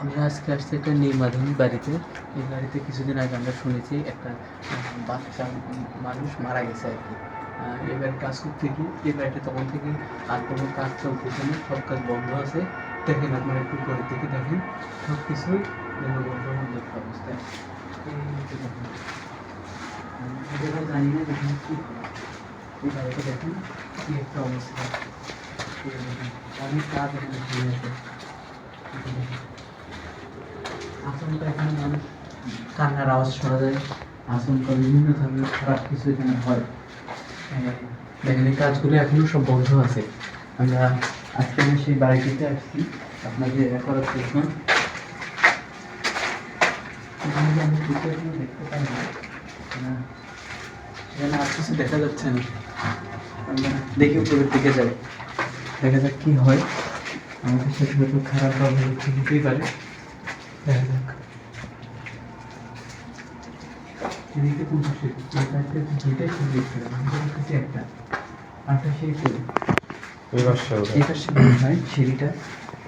আমরা আজকে আসছি একটা নির্মাধনী বাড়িতে। এই বাড়িতে কিছুদিন আগে আমরা শুনেছি একটা বাচ্চা মানুষ মারা গেছে আর কি। এবার কাজ করতে গিয়ে, এই বাড়িতে তখন থেকে আর কোনো কাজ চলতেছে না, সব কাজ বন্ধ আছে। দেখেন আপনারা একটু করে দিকে দেখেন সব যেন বন্ধ বন্ধ অবস্থায় জানি না দেখেন কি এই বাড়িতে দেখেন একটা অবস্থা। অনেক কাজ এখানে আচমকা এখানে মানুষ কান্নার আওয়াজ শোনা যায়। আচমকা বিভিন্ন ধরনের খারাপ কিছু এখানে হয়। দেখেন, এই কাজগুলো এখনও সব বন্ধ আছে। আমরা আজকে আমি সেই বাড়িটিতে আসছি। আপনাদের এ করার যে আমি দেখতে পাই না এখানে আর কিছু দেখা যাচ্ছে না। আমরা দেখি উপরের দিকে যাই। দেখা যাক কি হয়। আমাদের সাথে হয়তো খারাপ হচ্ছে হতেই পারে। দেখা একটা আরেকটা সিঁড়ি ছিল মনে হয় সিঁড়িটা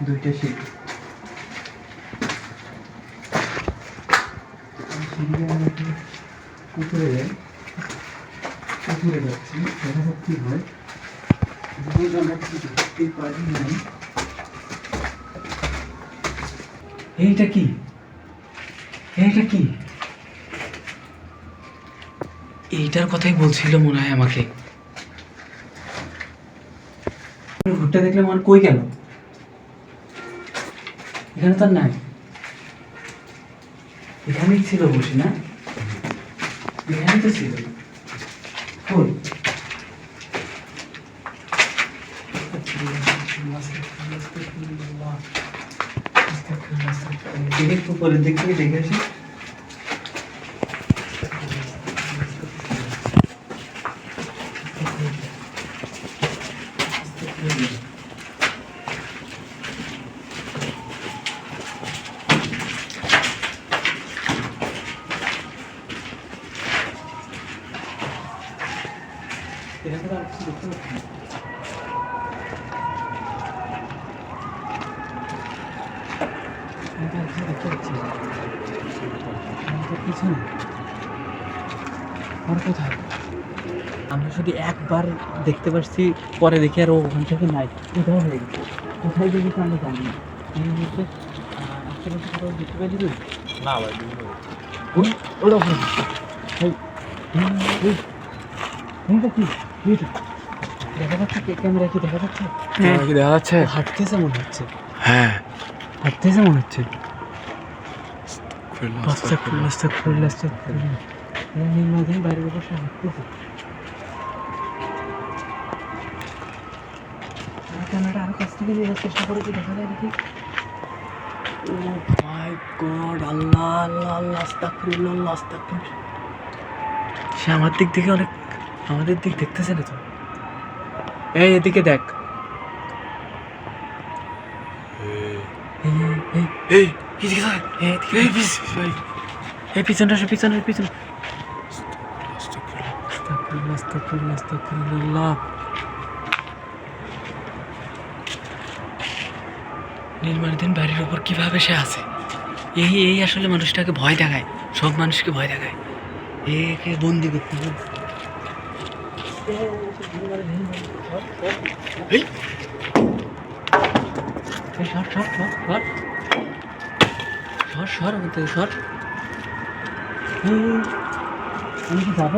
দুইটা সিঁড়ি এই সিঁড়ি আমি একটু উপরে যাই উপরে যাচ্ছি কি হয় আমরা পারি নাই এইটা কি? এইটা কি? এইটার কথাই বলছিল মনে হয় আমাকে। ঘুরতে দেখলে আমার কই গেল? এখানে তো আর নাই। এখানেই ছিল বসে, না? এখানেই তো ছিল। কই? দেখে একটু পরের দিক থেকে দেখে আসি এখানে তো আর কিছু দেখতে পাচ্ছি না। এখানে তো আর কিছু দেখতে পাচ্ছি না। নেই। আর কোথায়? আমরা শুধু একবার দেখতে পাচ্ছি পরে দেখি আর ও ওখান থেকে নাই। কোথাও হয়ে গেছে? কোথায় গিয়ে গেছে আমরা জানি না। এই মুহূর্তে আশেপাশে কোথাও দেখতে পাইলি তুই না ভাই কি? কি দেখা যাচ্ছে ক্যামেরা কি দেখা যাচ্ছে? দেখা যাচ্ছে? হাঁটতেছে মনে হচ্ছে। হ্যাঁ। হাঁটতেছে মনে হচ্ছে। বাইরে বসে ক্যামেরাটা আরও কাছ থেকে নিয়ে চেষ্টা করে কি দেখা যায় দেখি ও মাই গড আল্লাহ আল্লাহ আল্লাহ আস্তাগফিরুল্লাহ আল্লাহ আস্তাগফিরুল্লাহ সে আমার দিক থেকে অনেক আমাদের দিক দেখতেছে না তো এই এদিকে দেখ এই এই নির্মাণাধীন বাড়ির উপর কীভাবে সে আছে এই এই আসলে মানুষটাকে ভয় দেখায় সব মানুষকে ভয় দেখায় একে বন্দি করতে হবে সর সর থেকে সর। আমি কি যাব?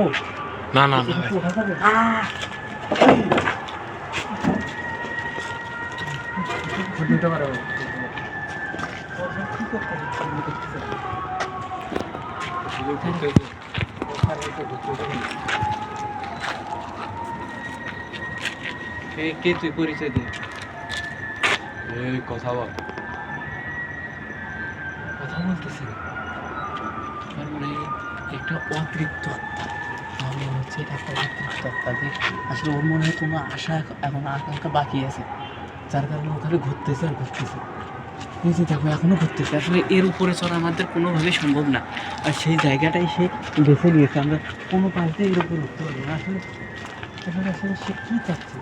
না না না। কি তুই পরিচয় দে? কথা বল। বলতেছি? না তার মানে একটা অতৃপ্ত মনে হচ্ছে এটা একটা আত্মা যে আসলে ওর মনে হয় কোনো আশা এখন আকাঙ্ক্ষা বাকি আছে যার কারণে ওখানে ঘুরতেছে আর ঘুরতেছে। এই যে দেখো এখনও ঘুরতেছে। আসলে এর উপরে চড়া আমাদের কোনোভাবেই সম্ভব না। আর সেই জায়গাটাই সে বেছে নিয়েছে। আমরা কোনো পাল্টে এর উপরে উঠতে পারব না। আসলে আসলে আসলে সে কী চাচ্ছে?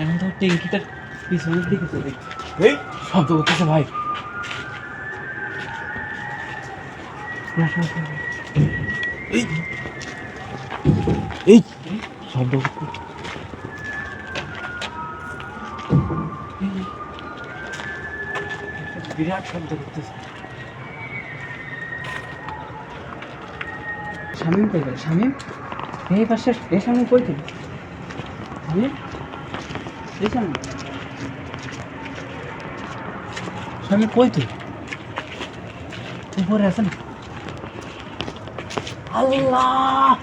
এখন তো ট্যাঙ্কিটার পিছনের দিকে চলে এই শব্দ করতেছে ভাই। এই শব্দ বিরাট শব্দ করতেছে কই গেল শামিম এই পাশে এই শামিম কই গেল এই কই তুই উপরে আছে না আল্লাহ।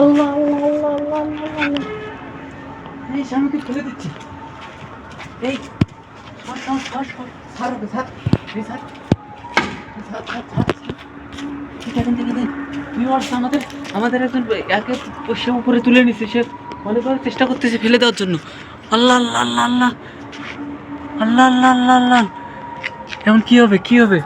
আল্লাহ আল্লাহ আল্লাহ আল্লাহ আল্লাহ আল্লাহ এই স্বামীকে ফেলে দিচ্ছি এই আমাদের আমাদের একজন একে সে উপরে তুলে নিচ্ছে সে করে চেষ্টা করতেছে ফেলে দেওয়ার জন্য। আল্লাহ আল্লাহ আল্লাহ আল্লাহ আল্লাহ আল্লাহ আল্লাহ। এখন কি হবে কি হবে?